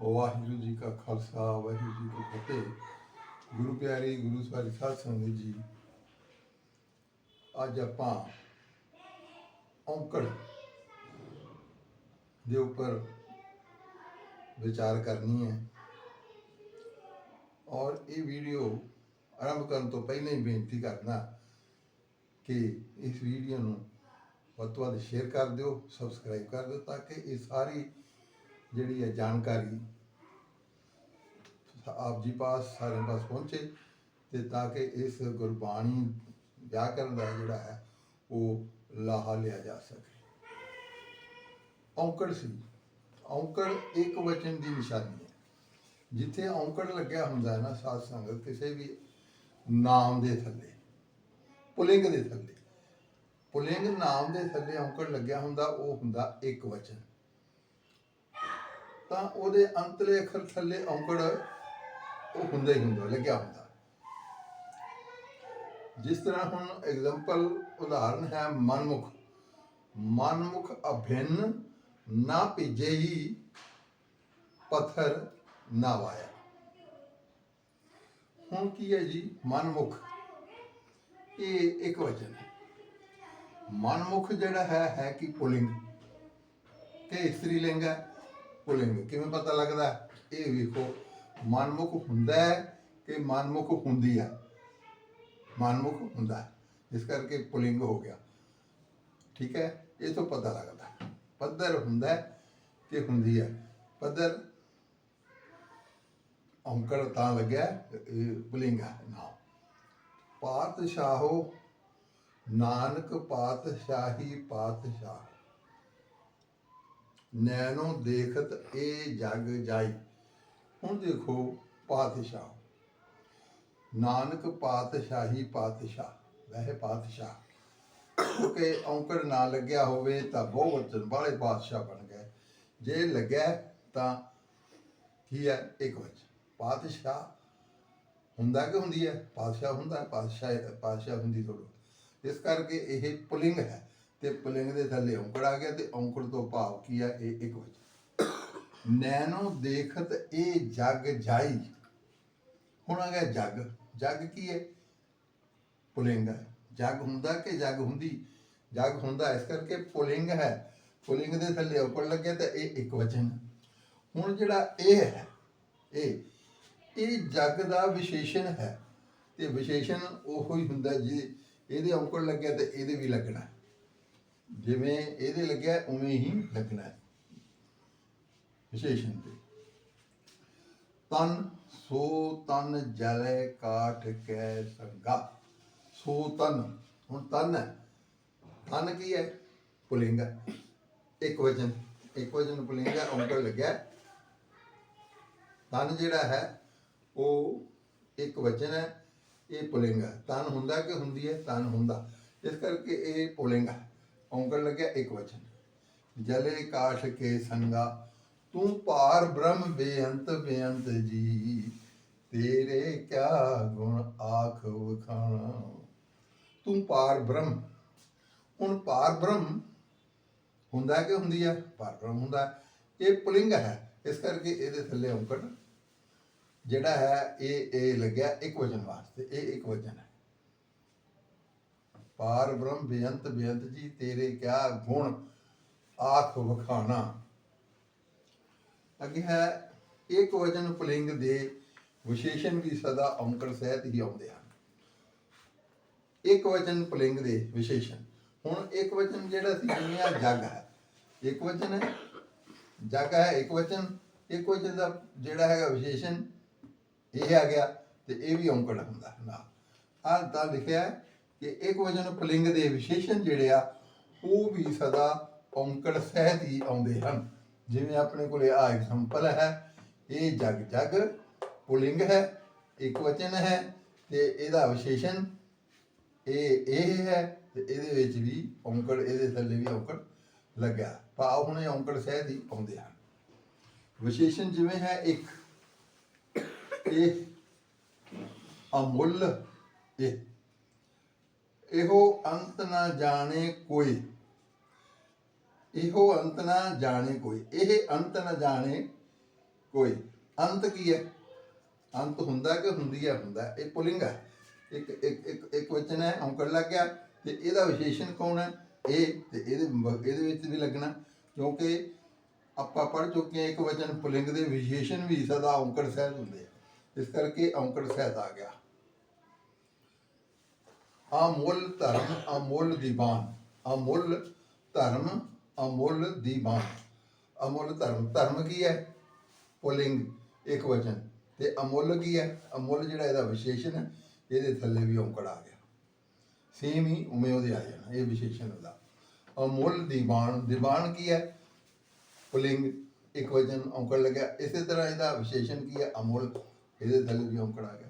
ਵਾਹਿਗੁਰੂ ਜੀ ਕਾ ਖਾਲਸਾ, ਵਾਹਿਗੁਰੂ ਜੀ ਕੀ ਫਤਿਹ। ਗੁਰੂ ਪਿਆਰੇ ਗੁਰੂ ਸਾਹਿਬ ਸਾਧ ਸੰਗਤ ਜੀ, ਅੱਜ ਆਪਾਂ ਔਂਕੜ ਦੇ ਉੱਪਰ ਵਿਚਾਰ ਕਰਨੀ ਹੈ। ਔਰ ਇਹ ਵੀਡੀਓ ਆਰੰਭ ਕਰਨ ਤੋਂ ਪਹਿਲਾਂ ਹੀ ਬੇਨਤੀ ਕਰਨਾ ਕਿ ਇਸ ਵੀਡੀਓ ਨੂੰ ਵੱਧ ਤੋਂ ਵੱਧ ਸ਼ੇਅਰ ਕਰ ਦਿਓ, ਸਬਸਕ੍ਰਾਈਬ ਕਰ ਦਿਓ, ਤਾਂ ਕਿ ਇਹ ਸਾਰੀ ਜਿਹੜੀ ਹੈ ਜਾਣਕਾਰੀ ਆਪ ਜੀ ਪਾਸ ਸਾਰਿਆਂ ਪਾਸ ਪਹੁੰਚੇ ਤੇ ਤਾਂ ਕਿ ਇਸ ਗੁਰਬਾਣੀ ਵਿਆਕਰਨ ਦਾ ਜਿਹੜਾ ਹੈ ਉਹ ਲਾਹਾ ਲਿਆ ਜਾ ਸਕੇ। ਔਂਕੜ ਸੀ। ਔਂਕੜ ਇੱਕ ਵਚਨ ਦੀ ਨਿਸ਼ਾਨੀ ਹੈ। ਜਿੱਥੇ ਔਂਕੜ ਲੱਗਿਆ ਹੁੰਦਾ ਹੈ ਨਾ ਸਾਧ ਸੰਗਤ, ਕਿਸੇ ਵੀ ਨਾਮ ਦੇ ਥੱਲੇ, ਪੁਲਿੰਗ ਦੇ ਥੱਲੇ, ਪੁਲਿੰਗ ਨਾਮ ਦੇ ਥੱਲੇ ਔਂਕੜ ਲੱਗਿਆ ਹੁੰਦਾ, ਉਹ ਹੁੰਦਾ ਇੱਕ ਵਚਨ। ਤਾਂ ਉਹਦੇ ਅੰਤਲੇ ਅੱਖਰ ਥੱਲੇ ਔਂਕੜ ਉਹ ਹੁੰਦਾ ਹੀ ਹੁੰਦਾ, ਲੱਗਿਆ ਹੁੰਦਾ। ਜਿਸ ਤਰ੍ਹਾਂ ਹੁਣ ਐਗਜ਼ਾਮਪਲ ਉਦਾਹਰਨ ਹੈ ਮਨਮੁਖ। ਮਨਮੁਖ ਅਭਿੰਨ ਨਾ ਭਿਜੇਈ ਪੱਥਰ ਨਾ ਵਾਇਆ। ਹੁਣ ਕੀ ਹੈ ਜੀ ਮਨਮੁਖ? ਇਹ ਇੱਕ ਵਚਨ ਹੈ। ਮਨਮੁਖ ਜਿਹੜਾ ਹੈ ਹੈ ਕਿ ਪੁਲਿੰਗ? ਤੇ ਇਸਤਰੀ ਲਿੰਗ ਹੈ। ਪੁਲਿੰਗ ਕਿਵੇਂ ਪਤਾ ਲੱਗਦਾ? ਇਹ ਵੇਖੋ, ਮਨਮੁਖ ਹੁੰਦਾ ਹੈ ਕਿ ਮਨਮੁਖ ਹੁੰਦੀ ਹੈ ਮਨਮੁਖ ਹੁੰਦਾ ਹੈ। ਇਸ ਕਰਕੇ ਪੁਲਿੰਗ ਹੋ ਗਿਆ। ਠੀਕ ਹੈ? ਇਹ ਤੋਂ ਪਤਾ ਲੱਗਦਾ। ਪੱਧਰ ਹੁੰਦਾ ਹੈ ਕਿ ਹੁੰਦੀ ਹੈ ਪੱਧਰ ਔਂਕੜ ਤਾਂ ਲੱਗਿਆ, ਇਹ ਪੁਲਿੰਗ ਹੈ ਨਾ। ਪਾਤਸ਼ਾਹੋ, ਨਾਨਕ ਪਾਤਸ਼ਾਹੀ ਪਾਤਸ਼ਾਹ। ਨੈਣੋ ਦੇਖਤ ਇਹ ਜਗ ਜਾਈ। ਹੁਣ ਦੇਖੋ ਪਾਤਸ਼ਾਹ। ਨਾਨਕ ਪਾਤਸ਼ਾਹੀ ਪਾਤਸ਼ਾਹ, ਵਹਿ ਪਾਤਸ਼ਾਹ। ਕਿਉਂਕਿ ਔਂਕੜ ਨਾ ਲੱਗਿਆ ਹੋਵੇ ਤਾਂ ਬਹੁ ਵਚਨ ਵਾਲੇ ਪਾਤਸ਼ਾਹ ਬਣ ਗਏ। ਜੇ ਲੱਗਿਆ ਤਾਂ ਕੀ ਹੈ? ਇੱਕ ਵਚਨ। ਪਾਤਸ਼ਾਹ ਹੁੰਦਾ ਕਿ ਹੁੰਦੀ ਹੈ? ਪਾਤਸ਼ਾਹ ਹੁੰਦਾ ਹੈ? ਪਾਤਸ਼ਾਹ ਪਾਤਸ਼ਾਹ ਹੁੰਦੀ ਥੋੜੋ ਇਸ ਕਰਕੇ ਇਹ ਪੁਲਿੰਗ ਹੈ। ਤੇ ਪੁਲਿੰਗ ਦੇ ਥੱਲੇ ਔਂਕੜ ਆ ਗਿਆ ਤੇ ਔਂਕੜ ਤੋਂ ਭਾਵ ਕੀ ਆ, ਇਹ ਇੱਕ ਵਚਨ ਨੈਣੋ ਦੇਖਤ ਇਹ ਜਗ ਜਾਈ। ਹੁਣ ਆ ਗਿਆ ਜਗ। ਜਗ ਕੀ ਹੈ? ਪੁਲਿੰਗ ਹੈ। ਜਗ ਹੁੰਦਾ ਕਿ ਜਗ ਹੁੰਦੀ? ਜਗ ਹੁੰਦਾ ਇਸ ਕਰਕੇ ਪੁਲਿੰਗ ਹੈ। ਪੁਲਿੰਗ ਦੇ ਥੱਲੇ ਔਕੜ ਲੱਗਿਆ ਤਾਂ ਇਹ ਇੱਕ ਵਚਨ ਹੁਣ ਜਿਹੜਾ ਇਹ ਹੈ, ਇਹ ਇਹ ਜਗ ਦਾ ਵਿਸ਼ੇਸ਼ਣ ਹੈ। ਤੇ ਵਿਸ਼ੇਸ਼ਣ ਉਹੋ ਹੀ ਹੁੰਦਾ ਜੀ ਇਹਦੇ ਔਂਕੜ ਲੱਗਿਆ ਤੇ ਇਹਦੇ ਵੀ ਲੱਗਣਾ ਜਿਵੇਂ ਇਹਦੇ ਲੱਗਿਆ ਉਵੇਂ ਹੀ ਲੱਗਣਾ ਹੈ। ਵਿਸ਼ੇਸ਼ਣ ਤੇ। ਤਨ ਸੋ ਤਨ ਜਲੇ ਕਾਠ ਕੈ ਸੰਗਾ। ਸੋ ਤਨ, ਹੁਣ ਤਨ ਹੈ। ਤਨ ਕੀ ਹੈ? ਪੁਲਿੰਗ ਇੱਕ ਵਚਨ ਇੱਕ ਵਚਨ ਪੁਲਿੰਗ ਹੈ ਔਂਕੜ ਲੱਗਿਆ ਹੈ। ਤਨ ਜਿਹੜਾ ਹੈ, ਉਹ ਇੱਕ ਵਚਨ ਹੈ, ਇਹ ਪੁਲਿੰਗ ਹੈ। ਤਨ ਹੁੰਦਾ ਕਿ ਹੁੰਦੀ ਹੈ? ਤਨ ਹੁੰਦਾ। ਇਸ ਕਰਕੇ ਇਹ ਪੁਲਿੰਗ ਹੈ। ਔਂਕੜ ਲੱਗਿਆ ਇੱਕ ਵਚਨ। ਜਲੇ ਕਾਸ਼ ਕੇ ਸੰਗਾ, ਤੂੰ ਪਾਰ ਬ੍ਰਹਮ ਬੇਅੰਤ ਬੇਅੰਤ ਜੀ। ਤੇਰੇ ਕਿਆ ਗੁਣ ਆਖ ਵਖਾਣਾ। ਤੂੰ ਪਾਰ ਬ੍ਰਹਮ। ਹੁਣ ਪਾਰ ਬ੍ਰਹਮ ਹੁੰਦਾ ਕਿ ਹੁੰਦੀ ਹੈ? ਪਾਰ ਬ੍ਰਹਮ ਹੁੰਦਾ ਹੈ। ਇਹ ਪੁਲਿੰਗ ਹੈ। ਇਸ ਕਰਕੇ ਇਹਦੇ ਥੱਲੇ ਔਂਕੜ ਜਿਹੜਾ ਹੈ, ਇਹ ਇਹ ਲੱਗਿਆ ਇੱਕ ਵਚਨ ਵਾਸਤੇ। ਇਹ ਇੱਕ ਵਚਨ ਹੈ। ਪਾਰ ਬ੍ਰਹਮ ਬੇਅੰਤ ਬੇਅੰਤ ਜੀ, ਤੇਰੇ ਕਿਆ ਗੁਣ ਆਖ ਵਖਾਣਾ। ਅੱਗੇ ਹੈ, ਇੱਕ ਵਚਨ ਪੁਲਿੰਗ ਦੇ ਵਿਸ਼ੇਸ਼ਣ ਵੀ ਸਦਾ ਔਂਕੜ ਸਹਿਤ ਹੀ ਆਉਂਦੇ ਹਨ। ਇੱਕ ਵਚਨ ਪੁਲਿੰਗ ਦੇ ਵਿਸ਼ੇਸ਼ਣ। ਹੁਣ ਇੱਕ ਵਚਨ ਜਿਹੜਾ ਸੀ ਜਿਵੇਂ ਜਗ ਹੈ। ਇੱਕ ਵਚਨ ਹੈ, ਜਗ ਹੈ, ਇੱਕ ਵਚਨ। ਇੱਕ ਵਚਨ ਦਾ ਜਿਹੜਾ ਹੈਗਾ ਵਿਸ਼ੇਸ਼ਣ, ਇਹ ਆ ਗਿਆ ਤੇ ਇਹ ਵੀ ਔਂਕੜ ਹੁੰਦਾ ਨਾ ਆ ਤਾਂ ਲਿਖਿਆ ਹੈ ਕਿ ਇੱਕ ਵਚਨ ਪੁਲਿੰਗ ਦੇ ਵਿਸ਼ੇਸ਼ਣ ਜਿਹੜੇ ਆ, ਉਹ ਵੀ ਸਦਾ ਔਂਕੜ ਸਹਿਤ ਹੀ ਆਉਂਦੇ ਹਨ। ਜਿਵੇਂ ਆਪਣੇ ਕੋਲੇ ਆ ਐਗਜ਼ਾਮਪਲ ਹੈ, ਇਹ ਜਗ ਜਗ ਪੁਲਿੰਗ ਹੈ, ਇੱਕ ਵਚਨ ਹੈ ਤੇ ਇਹਦਾ ਵਿਸ਼ੇਸ਼ਣ ਇਹ ਇਹ ਹੈ ਤੇ ਇਹਦੇ ਵਿੱਚ ਵੀ ਔਂਕੜ, ਇਹਦੇ ਥੱਲੇ ਵੀ ਔਂਕੜ ਲੱਗਿਆ। ਭਾਵ ਹੁਣ ਇਹ ਔਂਕੜ ਸਹਿਤ ਹੀ ਆਉਂਦੇ ਹਨ। ਵਿਸ਼ੇਸ਼ਣ ਜਿਵੇਂ ਹੈ ਇੱਕ, ਇਹ ਅਮੁੱਲ, ਇਹ ਇਹੋ ਅੰਤ ਨਾ ਜਾਣੇ ਕੋਈ। ਇਹੋ ਅੰਤ ਨਾ ਜਾਣੇ ਕੋਈ। ਇਹ ਅੰਤ ਨਾ ਜਾਣੇ ਕੋਈ। ਅੰਤ ਕੀ ਹੈ? ਅੰਤ ਹੁੰਦਾ ਕਿ ਹੁੰਦੀ ਹੈ? ਹੁੰਦਾ। ਇਹ ਪੁਲਿੰਗ ਹੈ। ਇੱਕ ਇੱਕ ਇੱਕ ਇੱਕ ਵਚਨ ਹੈ। ਔਂਕੜ ਲੱਗ ਗਿਆ। ਤੇ ਇਹਦਾ ਵਿਸ਼ੇਸ਼ਣ ਕੌਣ ਹੈ? ਇਹ ਤੇ ਇਹਦੇ ਇਹਦੇ ਵਿੱਚ ਵੀ ਲੱਗਣਾ। ਕਿਉਂਕਿ ਆਪਾਂ ਪੜ੍ਹ ਚੁੱਕੇ ਹਾਂ ਇੱਕ ਵਚਨ ਪੁਲਿੰਗ ਦੇ ਵਿਸ਼ੇਸ਼ਣ ਵੀ ਸਦਾ ਔਂਕੜ ਸਹਿਤ ਹੁੰਦੇ ਆ। ਇਸ ਕਰਕੇ ਔਂਕੜ ਸਹਿਤ ਆ ਗਿਆ। ਅਮੁੱਲ ਧਰਮ ਅਮੁੱਲ ਦੀਵਾਨ। ਅਮੁੱਲ ਧਰਮ ਅਮੁੱਲ ਦੀਵਾਨ। ਅਮੁੱਲ ਧਰਮ ਧਰਮ ਕੀ ਹੈ? ਪੁਲਿੰਗ, ਇੱਕ ਵਚਨ। ਤੇ ਅਮੁੱਲ ਕੀ ਹੈ? ਅਮੁੱਲ ਜਿਹੜਾ ਇਹਦਾ ਵਿਸ਼ੇਸ਼ਣ ਹੈ, ਇਹਦੇ ਥੱਲੇ ਵੀ ਔਂਕੜ ਆ ਗਿਆ। ਸੇਮ ਹੀ ਉਵੇਂ ਉਹਦੇ ਆ ਜਾਣਾ, ਇਹ ਵਿਸ਼ੇਸ਼ਣ ਦਾ ਅਮੁੱਲ ਦੀਵਾਨ ਦੀਵਾਨ ਕੀ ਹੈ? ਪੁਲਿੰਗ, ਇੱਕ ਵਚਨ ਔਂਕੜ ਲੱਗਿਆ। ਇਸੇ ਤਰ੍ਹਾਂ ਇਹਦਾ ਵਿਸ਼ੇਸ਼ਣ ਕੀ ਹੈ? ਅਮੁੱਲ, ਇਹਦੇ ਥੱਲੇ ਵੀ ਔਂਕੜ ਆ ਗਿਆ।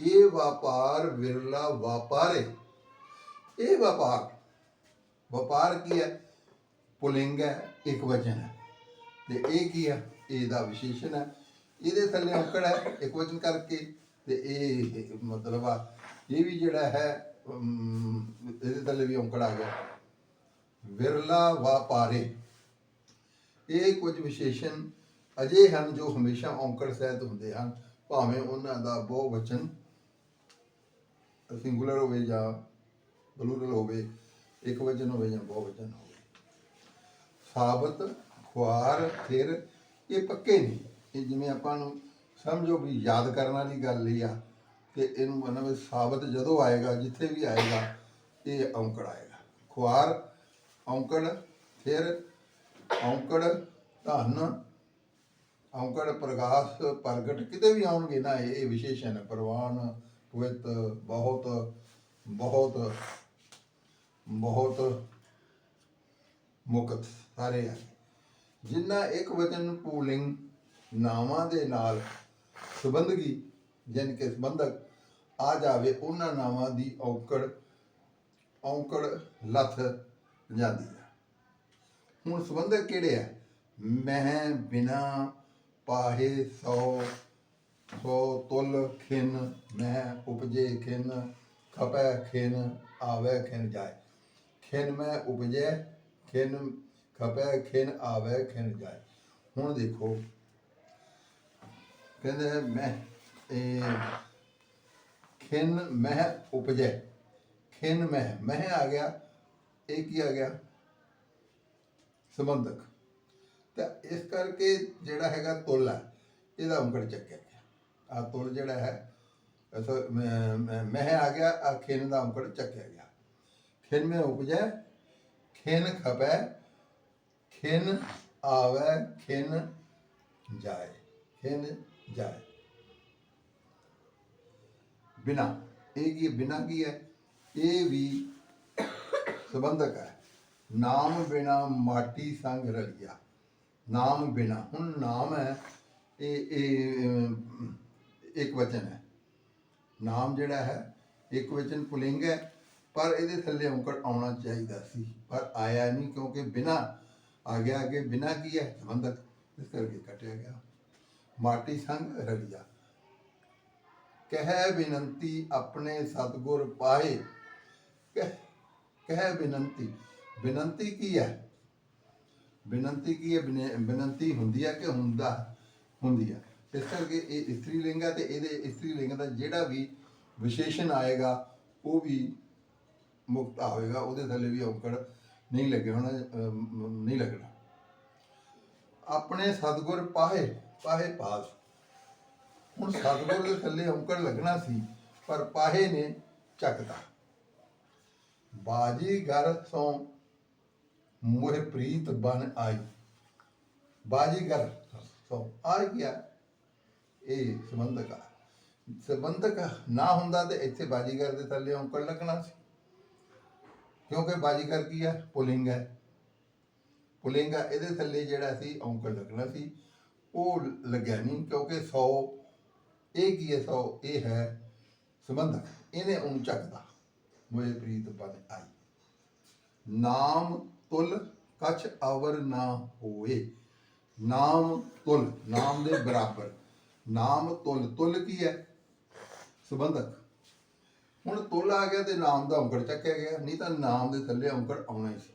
ਇਹ ਵਪਾਰ ਵਿਰਲਾ ਵਪਾਰੇ ਇਹ ਵਪਾਰ ਵਪਾਰ ਕੀ ਹੈ? ਪੁਲਿੰਗ ਹੈ, ਇੱਕ ਵਚਨ ਹੈ। ਤੇ ਇਹ ਕੀ ਹੈ? ਇਹਦਾ ਵਿਸ਼ੇਸ਼ਣ ਹੈ। ਇਹਦੇ ਥੱਲੇ ਔਂਕੜ ਹੈ, ਇੱਕ ਵਚਨ ਕਰਕੇ। ਤੇ ਇਹ ਮਤਲਬ ਆ, ਇਹ ਵੀ ਜਿਹੜਾ ਹੈ ਇਹਦੇ ਥੱਲੇ ਵੀ ਔਕੜ ਆ ਗਿਆ। ਵਿਰਲਾ ਵਪਾਰੇ ਇਹ ਕੁਝ ਵਿਸ਼ੇਸ਼ਣ ਅਜੇ ਹਨ ਜੋ ਹਮੇਸ਼ਾ ਔਂਕੜ ਸਹਿਤ ਹੁੰਦੇ ਹਨ। ਭਾਵੇਂ ਉਹਨਾਂ ਦਾ ਬਹੁ ਵਚਨ ਸਿੰਗੂਲਰ ਹੋਵੇ ਜਾਂ ਪਲੂਰਲ ਹੋਵੇ, ਇੱਕ ਵਚਨ ਹੋਵੇ ਜਾਂ ਬਹੁ ਵਚਨ ਹੋਵੇ। ਸਾਬਤ, ਖੁਆਰ ਫਿਰ ਇਹ ਪੱਕੇ ਨਹੀਂ ਇਹ ਜਿਵੇਂ ਆਪਾਂ ਨੂੰ ਸਮਝੋ ਵੀ ਯਾਦ ਕਰਨ ਵਾਲੀ ਗੱਲ ਹੀ ਆ ਕਿ ਇਹਨੂੰ ਮਤਲਬ ਸਾਬਤ ਜਦੋਂ ਆਏਗਾ, ਜਿੱਥੇ ਵੀ ਆਏਗਾ, ਇਹ ਔਂਕੜ ਆਏਗਾ। ਖੁਆਰ, ਔਂਕੜ ਫਿਰ ਔਂਕੜ, ਧਨ, ਔਂਕੜ, ਪ੍ਰਗਾਸ, ਪ੍ਰਗਟ, ਕਿਤੇ ਵੀ ਆਉਣਗੇ ਨਾ ਇਹ ਇਹ ਵਿਸ਼ੇਸ਼ਣ, ਪ੍ਰਵਾਨ ਪਵਿੱਤ ਬਹੁਤ ਬਹੁਤ ਬਹੁਤ ਮੁਕਤ ਸਾਰੇ ਆ। ਜਿੰਨਾ ਇੱਕ ਵਚਨ ਪੂਲਿੰਗ ਨਾਵਾਂ ਦੇ ਨਾਲ ਸੰਬੰਧਗੀ ਜਨ ਕੇ ਸੰਬੰਧਕ, ਆ ਜਾਵੇ, ਉਹਨਾਂ ਨਾਵਾਂ ਦੀ ਔਕੜ ਔਕੜ ਲੱਥ ਜਾਂਦੀ ਹੈ ਹੁਣ ਸੰਬੰਧਕ ਕਿਹੜੇ ਆ? ਮੈਂ ਬਿਨਾ ਪਾਹੇ ਸੋ ਸੋ ਤੁਲ ਖਿਨ ਮੈਂ ਉਪਜੇ ਖਿਨ, ਖਪੈ ਖਿਨ, ਆਵੇ ਖਿਨ ਜਾਏ। ਖਿਨ ਮੈਂ ਉਪਜੇ ਖਿਨ, ਖਪੈ ਖਿਨ, ਆਵੇ ਖਿਨ ਜਾਏ। ਹੁਣ ਦੇਖੋ, ਕਹਿੰਦੇ ਮੈਂ ਇਹ ਖਿਨ, ਮਹਿ ਉਪਜੈ, ਖਿਨ, ਮਹਿ ਮਹਿ ਆ ਗਿਆ, ਇਹ ਕੀ ਆ ਗਿਆ? ਸੰਬੰਧਕ। ਤਾਂ ਇਸ ਕਰਕੇ ਜਿਹੜਾ ਹੈਗਾ ਤੁਲ ਹੈ, ਇਹਦਾ ਅੰਕੜ ਚੱਕਿਆ ਆ ਤੁਲ ਜਿਹੜਾ ਹੈ ਮਹਿ ਆ ਗਿਆ, ਆ ਖਿਨ ਦਾ ਅੰਕੜ ਚੱਕਿਆ ਗਿਆ। ਖਿਨ ਮੇ ਉਪਜੈ, ਖਿਨ ਖਪੈ, ਖਿਨ ਆਵੇ, ਖਿਨ ਜਾਏ ਖਿਨ ਜਾਏ। ਬਿਨਾ, ਇਹ ਕੀ, ਬਿਨਾ ਕੀ ਹੈ? ਇਹ ਵੀ ਸੰਬੰਧਕ ਹੈ। ਨਾਮ ਬਿਨਾ ਮਾਟੀ ਸੰਗ ਰਲਿਆ। ਨਾਮ ਬਿਨਾ, ਹੁਣ ਨਾਮ ਹੈ, ਇਹ ਇਹ ਇੱਕ ਵਚਨ ਹੈ। ਨਾਮ ਜਿਹੜਾ ਹੈ, ਇੱਕ ਵਚਨ ਪੁਲਿੰਗ ਹੈ, ਪਰ ਇਹਦੇ ਥੱਲੇ ਔਂਕੜ ਆਉਣਾ ਚਾਹੀਦਾ ਸੀ। ਪਰ ਆਇਆ ਨਹੀਂ ਕਿਉਂਕਿ ਬਿਨਾ ਆ ਗਿਆ ਕਿ ਬਿਨਾ ਕੀ ਹੈ? ਸੰਬੰਧਕ। ਇਸ ਕਰਕੇ ਕੱਟਿਆ ਗਿਆ। ਮਾਟੀ ਸੰਗ ਰਲਿਆ ਕਹਿ ਬਿਨੰਤੀ ਆਪਣੇ ਸਤਗੁਰ ਪਾਏ। ਕਹਿ ਕਹਿ ਬਿਨੰਤੀ। ਬਿਨੰਤੀ ਕੀ ਹੈ? ਬਿਨੰਤੀ ਕੀ ਹੈ? ਬਿਨੇ- ਹੁੰਦੀ ਹੈ ਕਿ ਹੁੰਦਾ, ਹੁੰਦੀ ਹੈ? ਇਸ ਕਰਕੇ ਇਹ ਇਸਤਰੀ ਲਿੰਗ ਹੈ ਤੇ ਇਹਦੇ ਇਸਤਰੀ ਲਿੰਗ ਦਾ ਜਿਹੜਾ ਵੀ ਵਿਸ਼ੇਸ਼ਣ ਆਏਗਾ, ਉਹ ਵੀ ਮੁਕਤਾ ਹੋਏਗਾ ਉਹਦੇ ਥੱਲੇ ਵੀ ਔਕੜ ਨਹੀਂ ਲੱਗੇ ਹੋਣਾ ਨਹੀਂ ਲੱਗਣਾ। ਆਪਣੇ ਸਤਗੁਰ ਪਾਹੇ ਪਾਹੇ ਪਾਸ। ਹੁਣ ਸਤਗੁਰ ਦੇ ਥੱਲੇ ਔਕੜ ਲੱਗਣਾ ਸੀ, ਪਰ ਪਾਹੇ ਨੇ ਚੱਕਦਾ ਬਾਜੀ ਘਰ ਤੋਂ ਮੋਹ ਪ੍ਰੀਤ ਬਨ ਆਈ। ਬਾਜੀ ਘਰ ਤੋਂ ਆ ਗਿਆ। ਇਹ ਸੰਬੰਧਕ ਆ। ਸੰਬੰਧਕ ਨਾ ਹੁੰਦਾ ਤੇ ਇੱਥੇ ਬਾਜੀਗਰ ਦੇ ਥੱਲੇ ਔਂਕੜ ਲੱਗਣਾ ਸੀ। ਕਿਉਂਕਿ ਬਾਜੀਗਰ ਕੀ ਹੈ ਪੁਲਿੰਗ ਹੈ। ਪੁਲਿੰਗ ਆ, ਇਹਦੇ ਥੱਲੇ ਜਿਹੜਾ ਸੀ ਔਂਕੜ ਲੱਗਣਾ ਸੀ। ਉਹ ਲੱਗਿਆ ਨਹੀਂ ਕਿਉਂਕਿ 100 ਇਹ ਕੀ ਹੈ 100 ਇਹ ਹੈ ਸੰਬੰਧਕ। ਇਹਨੇ ਉਹਨੂੰ ਚੱਕਦਾ ਮੋਏ ਪ੍ਰੀਤ ਬਨ ਆਈ। ਨਾਮ ਤੁਲ ਕਛ ਅਵਰ ਨਾ ਹੋਏ। ਨਾਮ ਤੁਲ, ਨਾਮ ਦੇ ਬਰਾਬਰ। ਨਾਮ ਤੁਲ ਤੁਲ ਕੀ ਹੈ? ਸੰਬੰਧਕ। ਹੁਣ ਤੁਲ ਆ ਗਿਆ ਤੇ ਨਾਮ ਦਾ ਔਂਕੜ ਚੱਕਿਆ ਗਿਆ। ਨਹੀਂ ਤਾਂ ਨਾਮ ਦੇ ਥੱਲੇ ਔਂਕੜ ਆਉਣਾ ਹੀ ਸੀ।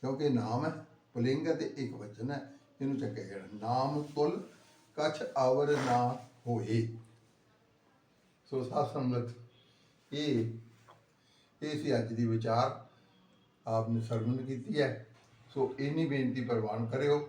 ਕਿਉਂਕਿ ਨਾਮ ਹੈ, ਪੁਲਿੰਗ ਹੈ ਤੇ ਇੱਕ ਵਚਨ ਹੈ, ਇਹਨੂੰ ਚੱਕਿਆ ਗਿਆ। ਨਾਮ ਤੁਲ, ਕਛ ਆਵਰ ਨਾ ਹੋਏ। ਸੋ ਸਾਧ ਸੰਗਤ, ਇਹ ਇਹ ਸੀ ਅੱਜ ਦੀ ਵਿਚਾਰ। ਆਪ ਨੇ ਸਰਵਨ ਕੀਤੀ ਹੈ। ਸੋ ਇੰਨੀ ਬੇਨਤੀ ਪ੍ਰਵਾਨ ਕਰਿਓ।